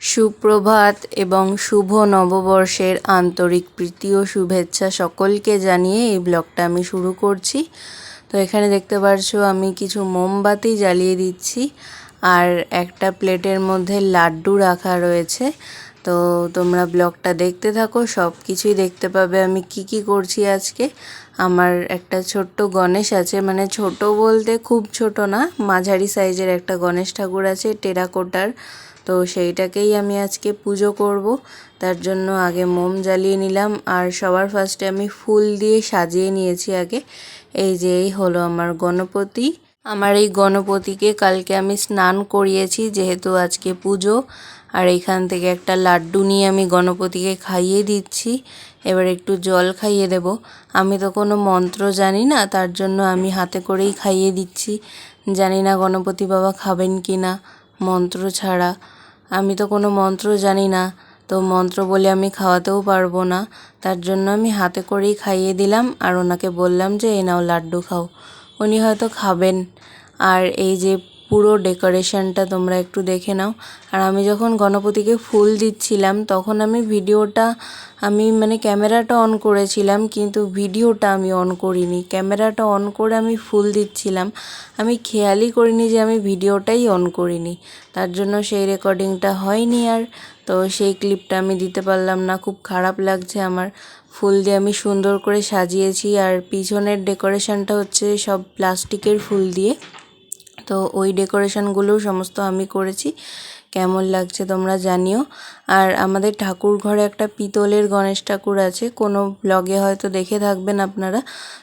সুপ্রভাত এবং শুভ নববর্ষের আন্তরিক প্রীতি ও শুভেচ্ছা সকলকে জানিয়ে এই ব্লগটা আমি শুরু করছি। তো এখানে দেখতে পারছ আমি কিছু মোমবাতি জ্বালিয়ে দিচ্ছি আর একটা প্লেটের মধ্যে লাড্ডু রাখা রয়েছে। তো তোমরা ব্লগটা দেখতে থাকো সব কিছুই দেখতে পাবে। আমি কি কি করছি আজকে? আমার একটা ছোট্ট গণেশ আছে মানে ছোট বলতে খুব ছোট না, মাঝারি সাইজের একটা গণেশ ঠাকুর আছে, টেরাকোটার। তো সেইটাকেই আমি আজকে পুজো করব। তার জন্য আগে মোম জ্বালিয়ে নিলাম আর সবার ফার্স্টে আমি ফুল দিয়ে সাজিয়ে নিয়েছি আগে। এই যে, এই হলো আমার গণপতি। আমার এই গণপতিকে কালকে আমি স্নান করিয়েছি যেহেতু আজকে পুজো। আর এখান থেকে একটা লাড্ডু নিয়ে আমি গণপতিকে খাইয়ে দিচ্ছি। এবার একটু জল খাইয়ে দেব। আমি তো কোনো মন্ত্র জানি না, তার জন্য আমি হাতে করেই খাইয়ে দিচ্ছি। জানি না গণপতি বাবা খাবেন কি না মন্ত্র ছাড়া। আমি তো কোনো মন্ত্র জানি না, তো মন্ত্র বলে আমি খাওয়াতেও পারব না। তার জন্য আমি হাতে করেই খাইয়ে দিলাম আর ওনাকে বললাম যে, এই নাও লাড্ডু খাও। উনি হয়তো খাবেন। আর এই যে পুরো ডেকোরেশনটা তোমরা একটু দেখে নাও। আর আমি যখন গণপতিকে ফুল দিচ্ছিলাম, তখন আমি ভিডিওটা, আমি মানে ক্যামেরাটা অন করেছিলাম, কিন্তু ভিডিওটা আমি অন করিনি। ক্যামেরাটা অন করে আমি ফুল দিচ্ছিলাম। আমি খেয়ালই করিনি যে আমি ভিডিওটাই অন করিনি। তার জন্য সেই রেকর্ডিংটা হয়নি আর, তো সেই ক্লিপটা আমি দিতে পারলাম না। খুব খারাপ লাগছে আমার ফুল দিয়ে আমি সুন্দর করে সাজিয়েছি। আর পিছনের ডেকোরেশনটা হচ্ছে সব প্লাস্টিকের ফুল দিয়ে। তো ওই ডেকোরেশনগুলোও সমস্ত আমি করেছি। কেমন লাগছে তোমরা জানিও। আর আমাদের ঠাকুর ঘরে একটা পিতলের গণেশ ঠাকুর আছে, কোনো ব্লগে হয়তো দেখে থাকবেন আপনারা।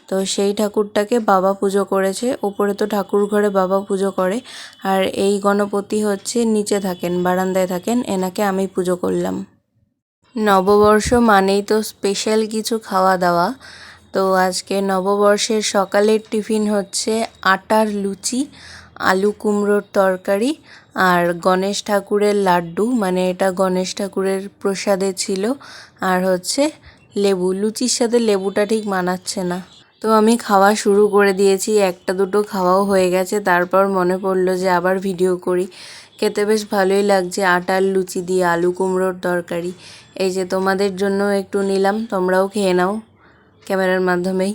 তো সেই ঠাকুরটাকে বাবা পুজো করেছে, ওপরে তো ঠাকুর ঘরে বাবা পুজো করে। আর এই গণপতি হচ্ছে নিচে থাকেন, বারান্দায় থাকেন, এনাকে আমি পুজো করলাম। নববর্ষ মানেই তো স্পেশাল কিছু খাওয়া দাওয়া। তো আজকে নববর্ষের সকালের টিফিন হচ্ছে আটার লুচি। আলু কুমড়োর তরকারি আর গণেশ ঠাকুরের লাড্ডু মানে এটা গণেশ ঠাকুরের প্রসাদে ছিল। আর হচ্ছে লেবু, লুচির সাথে লেবুটা ঠিক মানাচ্ছে না। তো আমি খাওয়া শুরু করে দিয়েছি, একটা দুটো খাওয়াও হয়ে গেছে। তারপর মনে পড়ল যে আবার ভিডিও করি। খেতে বেশ ভালোই লাগছে আটার লুচি দিয়ে আলু কুমড়োর তরকারি। এই যে তোমাদের জন্য একটু নিলাম, তোমরাও খেয়ে নাও। ক্যামেরার মাধ্যমেই।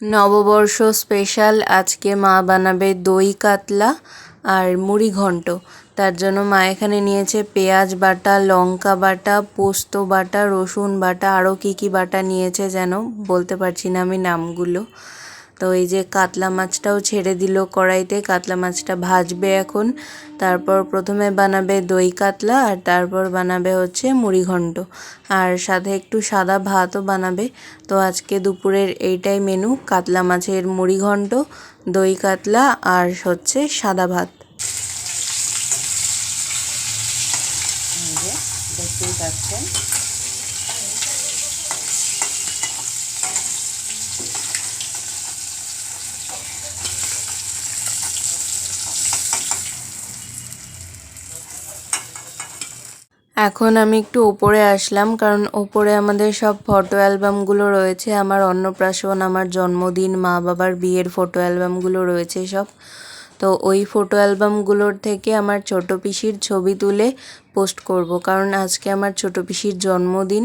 নববর্ষ স্পেশাল আজকে মা বানাবে দই কাতলা আর মুড়ি ঘন্ট। তার জন্য মা এখানে নিয়েছে পেঁয়াজ বাটা, লঙ্কা বাটা, পোস্ত বাটা, রসুন বাটা, আরও কী কী বাটা নিয়েছে যেন বলতে পারছি না আমি নামগুলো। তো এই যে কাতলা মাছটাও ছেড়ে দিল কড়াইতে। কাতলা মাছটা ভাজবে এখন। তারপর প্রথমে বানাবে দই কাতলা আর তারপর বানাবে হচ্ছে মুড়িঘণ্ট আর সাথে একটু সাদা ভাতও বানাবে। তো আজকে দুপুরের এইটাই মেনু কাতলা মাছের মুড়িঘণ্ট দই কাতলা আর হচ্ছে সাদা ভাত। দেখতেই পাচ্ছেন। এখন আমি একটু ওপরে আসলাম, কারণ ওপরে আমাদের সব ফটো অ্যালবামগুলো রয়েছে। আমার অন্নপ্রাশন, আমার জন্মদিন মা বাবার বিয়ের ফটো অ্যালবামগুলো রয়েছে সব। তো ওই ফটো অ্যালবামগুলোর থেকে আমার ছোটো পিসির ছবি তুলে পোস্ট করব। কারণ আজকে আমার ছোটো পিসির জন্মদিন।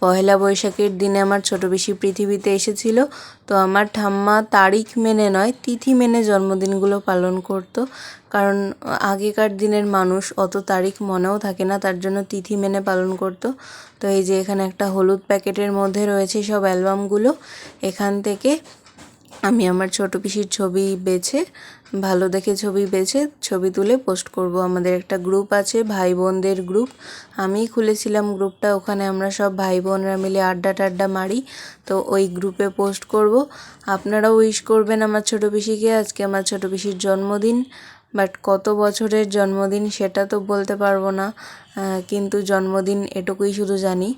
পয়লা বৈশাখের দিনে আমার ছোটো পিসি পৃথিবীতে এসেছিল। তো আমার ঠাম্মা তারিখ মেনে নয়, তিথি মেনে জন্মদিনগুলো পালন করতো। কারণ আগেকার দিনের মানুষ অত তারিখ মনেও থাকে না, তার জন্য তিথি মেনে পালন করতো। তো এই যে এখানে একটা হলুদ প্যাকেটের মধ্যে রয়েছে সব অ্যালবামগুলো এখান থেকে আমি আমার ছোট পিসির ছবি বেছে, ভালো দেখে ছবি বেছে, ছবি তুলে পোস্ট করব। আমাদের একটা গ্রুপ আছে ভাই বোনদের গ্রুপ আমিই খুলেছিলাম গ্রুপটা ওখানে আমরা সব ভাই বোনরা মিলে আড্ডা টাড্ডা মারি, তো ওই গ্রুপে পোস্ট করব। আপনারাও উইশ করবেন আমার ছোট পিসিকে, আজকে আমার ছোট পিসির জন্মদিন। বাট কত বছরের জন্মদিন সেটা তো বলতে পারব না কিন্তু জন্মদিন এটুকুই শুধু জানি।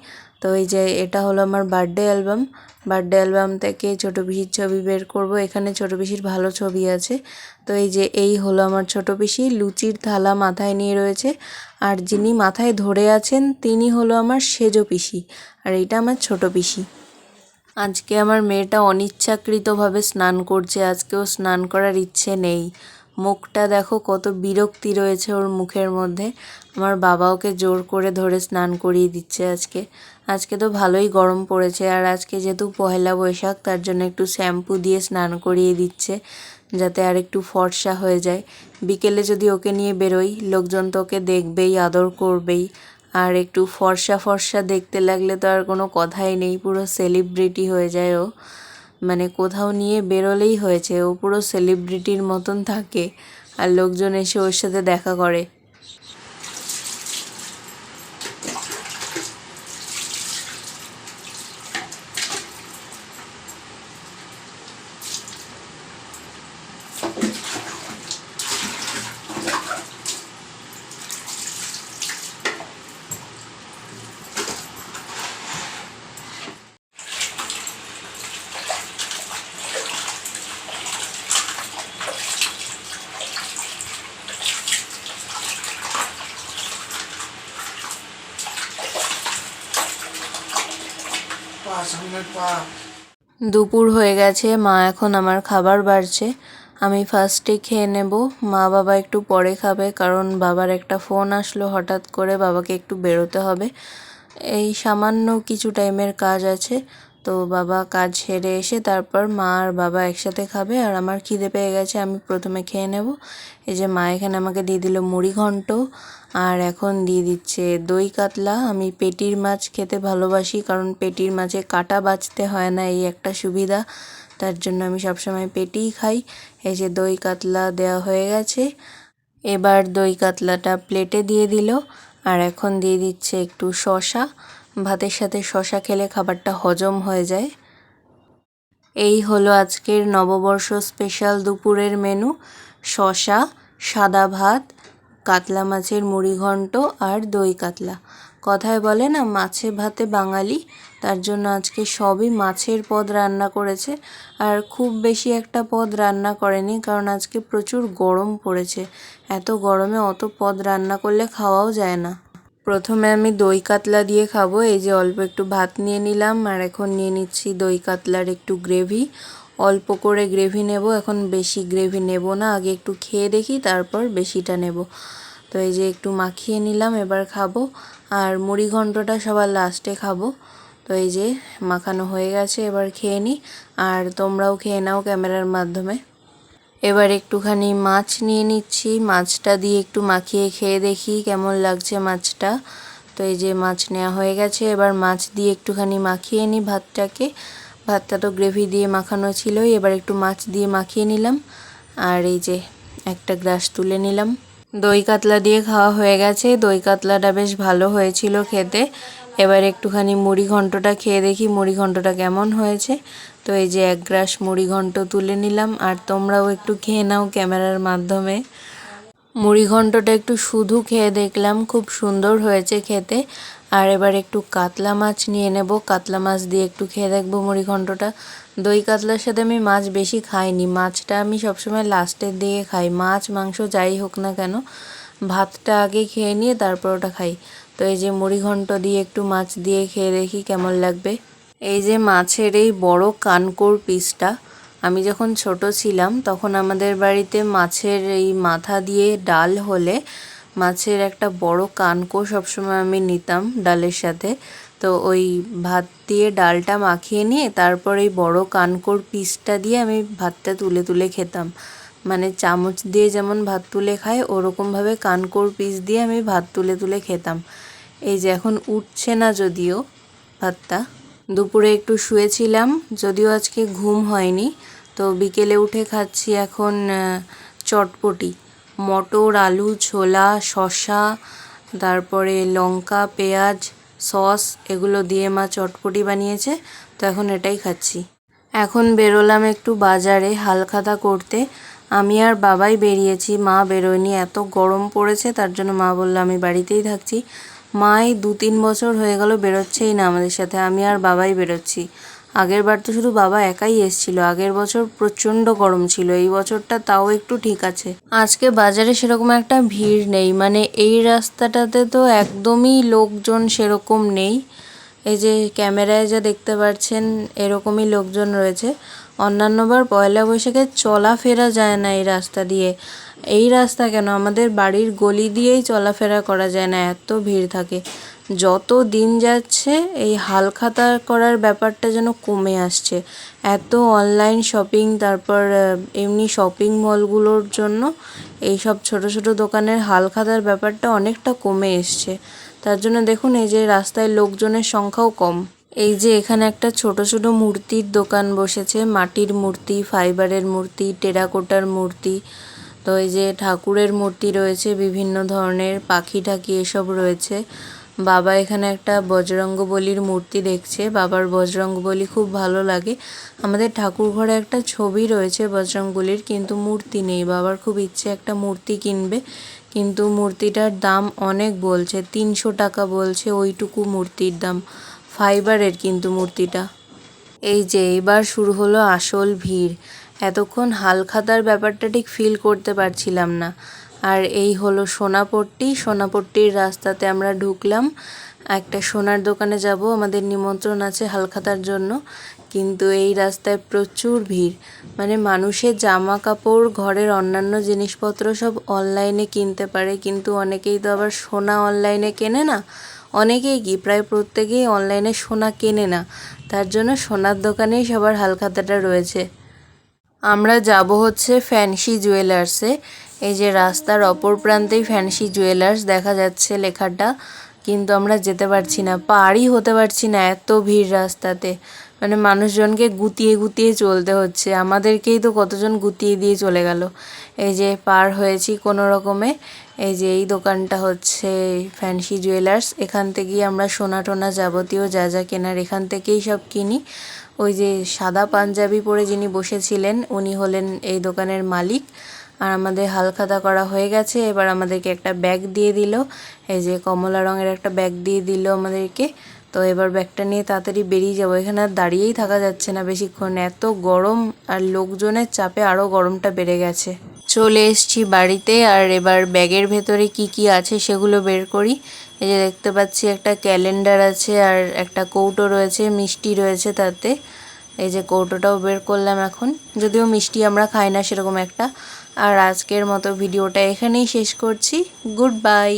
তো এই যে এটা হলো আমার বার্থডে অ্যালবাম বার্থডে অ্যালবাম থেকে ছোটো পিসির ছবি বের করব। এখানে ছোটো পিসির ভালো ছবি আছে। তো এই যে এই হলো আমার ছোটো পিসি। লুচির থালা মাথায় নিয়ে রয়েছে। আর যিনি মাথায় ধরে আছেন, তিনি হলো আমার সেজো পিসি। আর এইটা আমার ছোটো পিসি। আজকে আমার মেয়েটা অনিচ্ছাকৃতভাবে স্নান করছে। আজকেও স্নান করার ইচ্ছে নেই। মুখটা দেখো কত বিরক্তি রয়েছে ওর মুখের মধ্যে। আমার বাবা ওকে জোর করে ধরে স্নান করিয়ে দিচ্ছে আজকে। আজকে তো ভালোই গরম পড়েছে আর আজকে যেহেতু পয়লা বৈশাখ, তার জন্য একটু শ্যাম্পু দিয়ে স্নান করিয়ে দিচ্ছে যাতে আর একটু ফর্সা হয়ে যায়। বিকেলে যদি ওকে নিয়ে বেরোই, লোকজন তো ওকে দেখবেই, আদর করবেই। আর একটু ফর্সা ফর্সা দেখতে লাগলে তো আর কোনো কথাই নেই, পুরো সেলিব্রিটি হয়ে যায় ও। মানে কোথাও নিয়ে বেরোলেই হয়েছে, ও পুরো সেলিব্রিটির মতন থাকে। আর লোকজন এসে ওর সাথে দেখা করে। দুপুর হয়ে গেছে, মা এখন আমার খাবার বাড়ছে। আমি ফার্স্টে খেয়ে নেব। মা বাবা একটু পরে খাবে, কারণ বাবার একটা ফোন আসলো, হঠাৎ করে বাবাকে একটু বেরোতে হবে। এই সামান্য কিছু টাইমের কাজ আছে, তো বাবা কাজ সেরে এসে তারপর মা আর বাবা একসাথে খাবে, আর আমার খিদে পেয়ে গেছে, আমি প্রথমে খেয়ে নেব। এই যে মা এখানে আমাকে দিয়ে দিল মুড়ি ঘন্ট আর এখন দিয়ে দিচ্ছে দই কাতলা। আমি পেটির মাছ খেতে ভালোবাসি কারণ পেটির মাছে কাটা বাছতে হয় না, এই একটা সুবিধা। তার জন্য আমি সবসময় পেটিই খাই। এই যে দই কাতলা দেওয়া হয়ে গেছে। এবার দই কাতলাটা প্লেটে দিয়ে দিল। আর এখন দিয়ে দিচ্ছে একটু শশা ভাতের সাথে শশা খেলে খাবারটা হজম হয়ে যায়। এই হলো আজকের নববর্ষ স্পেশাল দুপুরের মেনু। শশা সাদা ভাত কাতলা মাছের মুড়ি ঘন্ট আর দই কাতলা। কথায় বলে না, মাছে ভাতে বাঙালি, তার জন্য আজকে সবই মাছের পদ রান্না করেছে। আর খুব বেশি একটা পদ রান্না করেনি, কারণ আজকে প্রচুর গরম পড়েছে। এত গরমে অত পদ রান্না করলে খাওয়াও যায় না। প্রথমে আমি দই কাতলা দিয়ে খাব, এই যে অল্প একটু ভাত নিয়ে নিলাম, আর এখন নিয়ে নিচ্ছি দই কাতলার একটু গ্রেভি। অল্প করে গ্রেভি নেব। এখন বেশি গ্রেভি নেব না, আগে একটু খেয়ে দেখি, তারপর বেশিটা নেব। তো এই যে একটু মাখিয়ে নিলাম, এবার খাব। আর মুড়ি ঘন্টটা সবার লাস্টে খাব। তো এই যে মাখানো হয়ে গেছে, এবার খেয়ে নিই আর তোমরাও খেয়ে নাও ক্যামেরার মাধ্যমে। এবার একটুখানি মাছ নিয়ে নিচ্ছি। মাছটা দিয়ে একটু মাখিয়ে খেয়ে দেখি কেমন লাগছে মাছটা। তো এই যে মাছ নেওয়া হয়ে গেছে, এবার মাছ দিয়ে একটুখানি মাখিয়ে নিই ভাতটাকে। ভাতটা তো গ্রেভি দিয়ে মাখানো ছিলই, এবার একটু মাছ দিয়ে মাখিয়ে নিলাম। আর এই যে একটা গ্লাস তুলে নিলাম। দই কাতলা দিয়ে খাওয়া হয়ে গেছে। দই কাতলাটা বেশ ভালো হয়েছিল খেতে। এবার একটুখানি মুড়ি ঘন্টটা খেয়ে দেখি মুড়ি ঘন্টটা কেমন হয়েছে। তো এই যে এক গ্রাস মুড়ি ঘন্ট তুলে নিলাম। আর তোমরাও একটু খেয়ে নাও ক্যামেরার মাধ্যমে। মুড়ি ঘন্টটা একটু শুধু খেয়ে দেখলাম, খুব সুন্দর হয়েছে খেতে। আর এবার একটু কাতলা মাছ নিয়ে নেব। কাতলা মাছ দিয়ে একটু খেয়ে দেখব মুড়ি ঘন্টটা দই কাতলার সাথে আমি মাছ বেশি খাইনি। মাছটা আমি সবসময় লাস্টের দিকে খাই। মাছ, মাংস যাই হোক না কেন, ভাতটা আগে খেয়ে নিয়ে তারপর ওটা খাই। তো এই যে মুড়ি ঘন্ট দিয়ে একটু মাছ দিয়ে খেয়ে দেখি কেমন লাগবে। এই যে মাছের এই বড় কানকোর পিসটা আমি যখন ছোট ছিলাম, তখন আমাদের বাড়িতে মাছের এই মাথা দিয়ে ডাল হলে মাছের একটা বড় কানকো সবসময় আমি নিতাম ডালের সাথে। তো ওই ভাত দিয়ে ডালটা মাখিয়ে নিয়ে, তারপর এই বড় কানকোর পিসটা দিয়ে আমি ভাতটা তুলে তুলে খেতাম। মানে চামচ দিয়ে যেমন ভাত তুলে খায়, ওরকমভাবে কানকোর পিস দিয়ে আমি ভাত তুলে তুলে খেতাম। এই যে এখন উঠছে না যদিও ভাতটা। দুপুরে একটু শুয়েছিলাম, যদিও আজকে ঘুম হয়নি। তো বিকেলে উঠে খাচ্ছি এখন চটপটি। মটর, আলু, ছোলা, শসা, তারপরে লঙ্কা, পেঁয়াজ, সস, এগুলো দিয়ে মা চটপটি বানিয়েছে। তো এখন এটাই খাচ্ছি। এখন বেরোলাম একটু বাজারে হালখাতা করতে। আমি আর বাবাই বেরিয়েছি, মা বেরোয়নি, এত গরম পড়েছে, তার জন্য মা বলল, আমি বাড়িতেই থাকছি। মা এই দু তিন বছর হয়ে গেল বেরোচ্ছেই না আমাদের সাথে, আমি আর বাবাই বেরোচ্ছি। আগের বার তো শুধু বাবা একাই এসেছিল, আগের বছর প্রচণ্ড গরম ছিল, এই বছরটা তাও একটু ঠিক আছে। আজকে বাজারে সেরকম একটা ভিড় নেই মানে এই রাস্তাটাতে তো একদমই লোকজন সেরকম নেই। এই যে ক্যামেরায় যা দেখতে পাচ্ছেন, এরকমই লোকজন রয়েছে। অন্যান্যবার পয়লা বৈশাখে চলাফেরা যায় না এই রাস্তা দিয়ে। এই রাস্তা কেন? আমাদের বাড়ির গলি দিয়েই চলাফেরা করা যায় না, এত ভিড় থাকে। যত দিন যাচ্ছে, এই হালখাতা করার ব্যাপারটা যেন কমে আসছে। এত অনলাইন শপিং তারপর এমনি শপিং মলগুলোর জন্য এই সব ছোট ছোট দোকানের হালখাতার ব্যাপারটা অনেকটা কমে এসছে। তার জন্য দেখুন, এই যে রাস্তায় লোকজনের সংখ্যাও কম। এই যে এখানে একটা ছোট ছোট মূর্তির দোকান বসেছে, মাটির মূর্তি ফাইবারের মূর্তি টেরাকোটার মূর্তি। তো এই যে ঠাকুরের মূর্তি রয়েছে, বিভিন্ন ধরনের পাখি ঠাকি এসব রয়েছে। বাবা এখানে একটা বজরঙ্গ বলির মূর্তি দেখছে। বাবার বজরঙ্গ বলি খুব ভালো লাগে। আমাদের ঠাকুর ঘরে একটা ছবি রয়েছে বজরঙ্গ বলির কিন্তু মূর্তি নেই। বাবার খুব ইচ্ছে একটা মূর্তি কিনবে, কিন্তু মূর্তিটার দাম অনেক বলছে। তিনশো টাকা বলছে ওইটুকু মূর্তির দাম, ফাইবারের কিন্তু মূর্তিটা। এই যে, এবার শুরু হলো আসল ভিড়। এতক্ষণ হালখাতার ব্যাপারটা ঠিক ফিল করতে পারছিলাম না। আর এই হলো সোনাপট্টি। সোনাপট্টির রাস্তাতে আমরা ঢুকলাম। একটা সোনার দোকানে যাব। আমাদের নিমন্ত্রণ আছে হালখাতার জন্য। কিন্তু এই রাস্তায় প্রচুর ভিড়। মানে মানুষের জামা কাপড় ঘরের অন্যান্য জিনিসপত্র সব অনলাইনে কিনতে পারে। কিন্তু অনেকেই তো আবার সোনা অনলাইনে কেনে না। অনেকেই কি? প্রায় প্রত্যেকেই অনলাইনে সোনা কেনে না। তার জন্য সোনার দোকানেই সবার হালখাতাটা রয়েছে। আমরা যাব হচ্ছে ফ্যান্সি জুয়েলার্সে এই যে রাস্তার অপর প্রান্তেই ফ্যান্সি জুয়েলার্স দেখা যাচ্ছে লেখাটা। কিন্তু আমরা যেতে পারছি না, পারই হতে পারছি না এত ভিড় রাস্তাতে। মানে মানুষজনকে গুতিয়ে গুতিয়ে চলতে হচ্ছে। আমাদেরকেই তো কতজন গুতিয়ে দিয়ে চলে গেল। এই যে পার হয়েছি কোনো রকমে। এই যে এই দোকানটা হচ্ছে ফ্যান্সি জুয়েলার্স। এখান থেকেই আমরা সোনা টোনা যাবতীয় যা যা কেনার এখান থেকেই সব কিনি। ওই যে সাদা পাঞ্জাবি পরে যিনি বসেছিলেন, উনি হলেন এই দোকানের মালিক। আর আমাদের হালখাতা করা হয়ে গেছে, এবার আমাদেরকে একটা ব্যাগ দিয়ে দিল। এই যে কমলা রঙের একটা ব্যাগ দিয়ে দিল আমাদেরকে। তো এবার ব্যাগটা নিয়ে তাড়াতাড়ি বেরিয়ে যাব। এখানে আর দাঁড়িয়েই থাকা যাচ্ছে না বেশিক্ষণ। এত গরম, আর লোকজনের চাপে আরও গরমটা বেড়ে গেছে। চলে এসছি বাড়িতে আর এবার ব্যাগের ভেতরে কি কি আছে সেগুলো বের করি। এই যে দেখতে পাচ্ছি একটা ক্যালেন্ডার আছে আর একটা কৌটো রয়েছে, মিষ্টি রয়েছে তাতে। এই যে কৌটোটাও বের করলাম এখন। যদিও মিষ্টি আমরা খাই না সেরকম একটা। আর আজকের মতো ভিডিওটা এখানেই শেষ করছি। Good bye.